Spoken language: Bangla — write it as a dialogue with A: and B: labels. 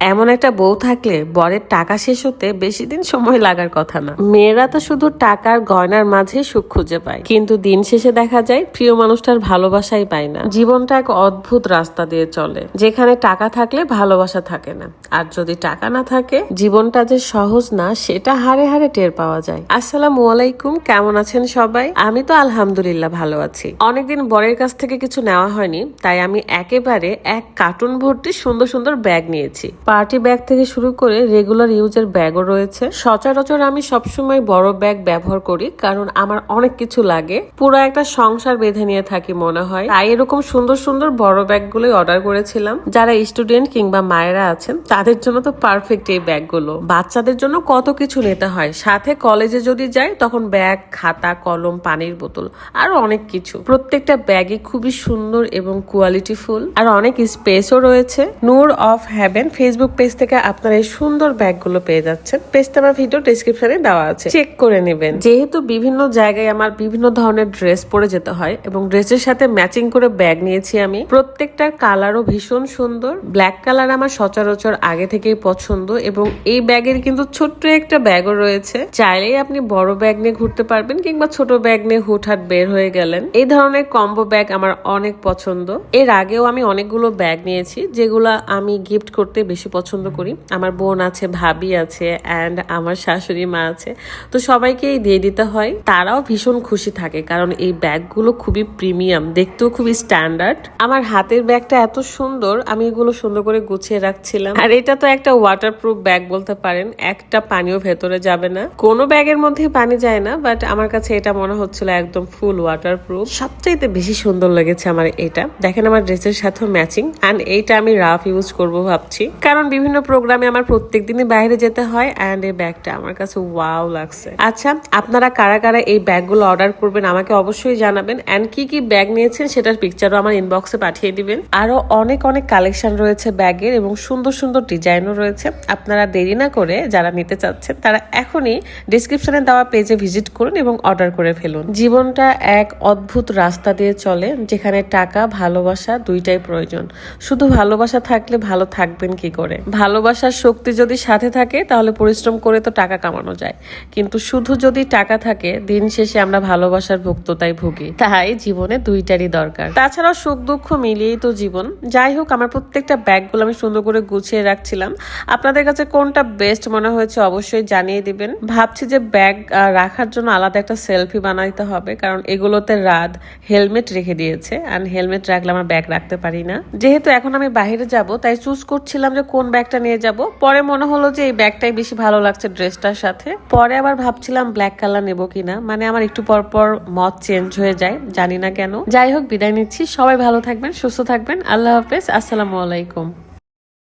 A: এমন একটা বউ থাকলে বরের টাকা শেষ হতে বেশি দিন সময় লাগার কথা না। মেয়েরা তো শুধু টাকার গয়নার মাঝে সুখ খুঁজে পায়। কিন্তু দিন শেষে দেখা যায় প্রিয় মানুষটার ভালোবাসাই পায় না। জীবনটা এক অদ্ভুত রাস্তা দিয়ে চলে, যেখানে টাকা থাকলে ভালোবাসা থাকে না। আর যদি টাকা না থাকে, জীবনটা যে সহজ না, সেটা হারে হারে টের পাওয়া যায়। আসসালামু আলাইকুম, কেমন আছেন সবাই? আমি তো আলহামদুলিল্লাহ ভালো আছি। অনেকদিন বরের কাছ থেকে কিছু নেওয়া হয়নি, তাই আমি একেবারে এক কার্টুন ভর্তি সুন্দর সুন্দর ব্যাগ নিয়েছি। পার্টি ব্যাগ থেকে শুরু করে রেগুলার ইউজের ব্যাগও রয়েছে। সচরাচর আমি সবসময় বড় ব্যাগ ব্যবহার করি, কারণ আমার অনেক কিছু লাগে। পুরো একটা সংসার বেঁধে নিয়ে থাকি মনে হয়। তাই এরকম সুন্দর সুন্দর বড় ব্যাগগুলোই অর্ডার করেছিলাম। যারা স্টুডেন্ট কিংবা মায়েরা আছেন, তাদের জন্য তো পারফেক্ট এই ব্যাগগুলো। বাচ্চাদের জন্য কত কিছু নিতে হয়। সাথে কলেজে যদি যাই, তখন ব্যাগ, খাতা, কলম, পানির বোতল, আরও অনেক কিছু। প্রত্যেকটা ব্যাগই খুবই সুন্দর এবং কোয়ালিটিফুল আর অনেক স্পেসও রয়েছে। Noor of heaven Facebook page থেকে আপনারা এই সুন্দর ব্যাগগুলো পেয়ে যাচ্ছেন। পেজটা আমার ভিডিও ডিসক্রিপশনে দেওয়া আছে। চেক করে নেবেন। যেহেতু বিভিন্ন জায়গায় আমার বিভিন্ন ধরনের ড্রেস পরে যেতে হয় এবং ড্রেসের সাথে ম্যাচিং করে ব্যাগ নিয়েছি আমি প্রত্যেকটার কালারও ভীষণ সুন্দর। ব্ল্যাক কালার আমার সচরাচর আগে থেকেই পছন্দ এবং এই ব্যাগের কিন্তু ছোট্ট একটা ব্যাগও রয়েছে। চাইলেই আপনি বড় ব্যাগ নিয়ে ঘুরতে পারবেন কিংবা ছোট ব্যাগ নিয়ে হুটহাট বের হয়ে গেলেন। এই ধরনের কম্বো ব্যাগ আমার অনেক পছন্দ। এর আগেও আমি অনেকগুলো ব্যাগ নিয়েছি, যেগুলো আমি গিফট করতে বেশি পছন্দ করি। আমার বোন আছে, ভাবি আছে অ্যান্ড আমার শাশুড়ি মা আছে। তো সবাইকেই দিয়ে দিতে হয়। তারাও ভীষণ খুশি থাকে, কারণ এই ব্যাগগুলো খুবই প্রিমিয়াম, দেখতেও খুবই স্ট্যান্ডার্ড আমার হাতের ব্যাগটা এত সুন্দর, আমি এগুলো সুন্দর করে গুছিয়ে রাখছিলাম। আর এটা তো একটা ওয়াটারপ্রুফ ব্যাগ বলতে পারেন। একটা পানিও ভেতরে যাবে না। কোনো ব্যাগের মধ্যে পানি যায় না বাট আমার কাছে এটা মনে হচ্ছিল একদম ফুল ওয়াটার ওয়াটারপ্রুফ সবচাইতে বেশি সুন্দর লেগেছে আমার এটা। দেখেন আমার ড্রেসের সাথে ম্যাচিং অ্যান্ড এইটা আমি রাফ ইউজ করব ভাবছি। কারণ বিভিন্ন প্রোগ্রামে আমার প্রত্যেক দিনই বাইরে যেতে হয় অ্যান্ড এই ব্যাগটা আমার কাছে ওয়াও লাগছে। আচ্ছা আপনারা কারা কারা এই ব্যাগগুলো অর্ডার করবেন আমাকে অবশ্যই জানাবেন অ্যান্ড কি কি ব্যাগ নিয়েছেন সেটার পিকচারও আমার ইনবক্সে পাঠিয়ে দিবেন। আরও অনেক অনেক কালেকশন রয়েছে ব্যাগের এবং সুন্দর সুন্দর ডিজাইনও রয়েছে। আপনারা দেরি না করে যারা নিতে চাচ্ছেন তারা এখনই ডিসক্রিপশনে দেওয়া পেজে ভিজিট করুন এবং অর্ডার করে ফেলুন। জীবনটা এক অদ্ভুত রাস্তা দিয়ে চলে, যেখানে টাকা, ভালোবাসা দুইটাই প্রয়োজন। শুধু ভালোবাসা থাকলে ভালো থাকবেন কি করে? ভালোবাসার শক্তি যদি সাথে থাকে, তাহলে পরিশ্রম করে তো টাকা কামানো যায়। কিন্তু শুধু যদি টাকা থাকে, দিন শেষে আমরা ভালোবাসার ভুক্ততায় ভুগি। তাই জীবনে দুইটারই দরকার। তাছাড়াও সুখ দুঃখ মিলিয়েই তো জীবন। যাই হোক, আমার প্রত্যেকটা ব্যাগগুলো আমি সুন্দর করে গুছিয়ে রাখছিলাম। আপনাদের কাছে কোনটা বেস্ট মনে হয়েছে অবশ্যই জানিয়ে দিবেন। ভাবছি যে ব্যাগ রাখার জন্য আলাদা একটা সেলফি বানাইতে হবে, কারণ এগুলোতে রাত হেলমেট রেখে দিয়েছে। আর হেলমেট রাখলে আমার ব্যাগ রাখতে পারি না। যেহেতু এখন আমি বাইরে যাব, তাই চুজ করছিলাম যে কোন ব্যাগটা নিয়ে যাব? পরে মনে হলো যে এই ব্যাগটাই বেশি ভালো লাগছে ড্রেসটার সাথে। পরে আবার ভাবছিলাম ব্ল্যাক কালার নেব কিনা। মানে আমার একটু পর পর মত চেঞ্জ হয়ে যায়, জানি না কেন। যাই হোক, বিদায় নিচ্ছি। সবাই ভালো থাকবেন, সুস্থ থাকবেন। আল্লাহ হাফেজ। আসসালামু আলাইকুম।